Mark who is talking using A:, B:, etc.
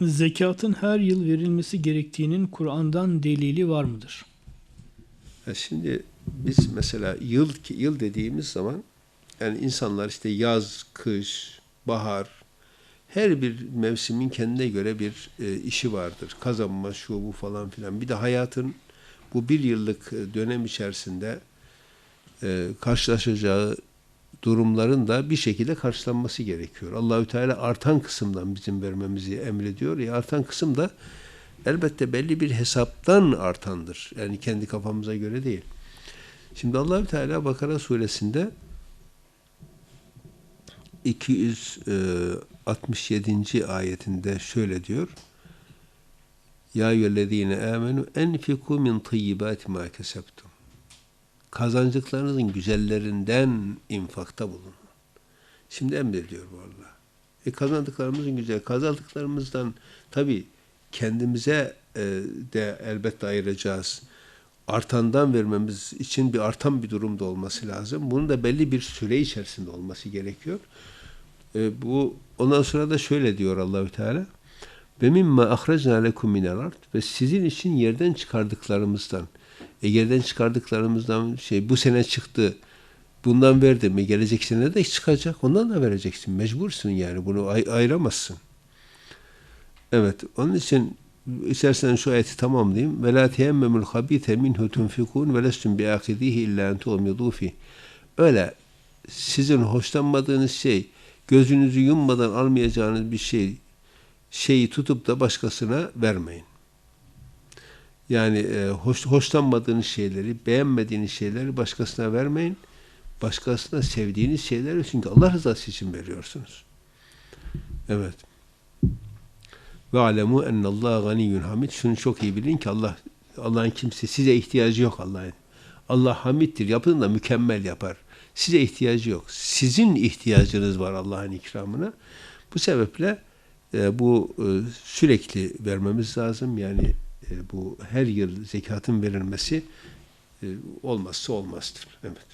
A: Zekatın her yıl verilmesi gerektiğinin Kur'an'dan delili var mıdır?
B: Ya şimdi biz mesela yıl yıl dediğimiz zaman yani insanlar işte yaz, kış, bahar her bir mevsimin kendine göre bir e, işi vardır. Kazanma, şu bu falan filan. Bir de hayatın bu bir yıllık e, dönem içerisinde e, karşılaşacağı durumların da bir şekilde karşılanması gerekiyor. Allahü Teala artan kısımdan bizim vermemizi emrediyor. Ya artan kısım da elbette belli bir hesaptan artandır. Yani kendi kafamıza göre değil. Şimdi Allahü Teala Bakara suresinde 267. ayetinde şöyle diyor. Ya eyyühellezine amenu enfiku min tayyibati ma kesebtum. Kazancıklarınızın güzellerinden infakta bulun. Şimdi emrediyor bu Allah. E kazandıklarımızın güzel, kazandıklarımızdan tabi kendimize e, de elbette ayıracağız. Artandan vermemiz için bir artan bir durumda olması lazım. Bunun da belli bir süre içerisinde olması gerekiyor. E, bu ondan sonra da şöyle diyor Allahü Teala. Ve mimma ahracna lekum ve sizin için yerden çıkardıklarımızdan e, çıkardıklarımızdan şey bu sene çıktı bundan verdim mi gelecek sene de çıkacak ondan da vereceksin mecbursun yani bunu ay ayıramazsın. Evet onun için istersen şu ayeti tamamlayayım. Ve la teyemmemul habite minhu tunfikun ve lestum biakidihi illa en tuğmidu fi. Öyle sizin hoşlanmadığınız şey gözünüzü yummadan almayacağınız bir şey şeyi tutup da başkasına vermeyin. Yani e, hoş, hoşlanmadığınız şeyleri, beğenmediğiniz şeyleri başkasına vermeyin. Başkasına sevdiğiniz şeyleri çünkü Allah rızası için veriyorsunuz. Evet. Ve alemu ennallahu ganiyyun hamid. Şunu çok iyi bilin ki Allah Allah'ın kimse size ihtiyacı yok Allah'ın. Allah hamiddir. Yapın da mükemmel yapar. Size ihtiyacı yok. Sizin ihtiyacınız var Allah'ın ikramına. Bu sebeple e, bu e, sürekli vermemiz lazım. Yani e, bu her yıl zekatın verilmesi e, olmazsa olmazdır. Evet.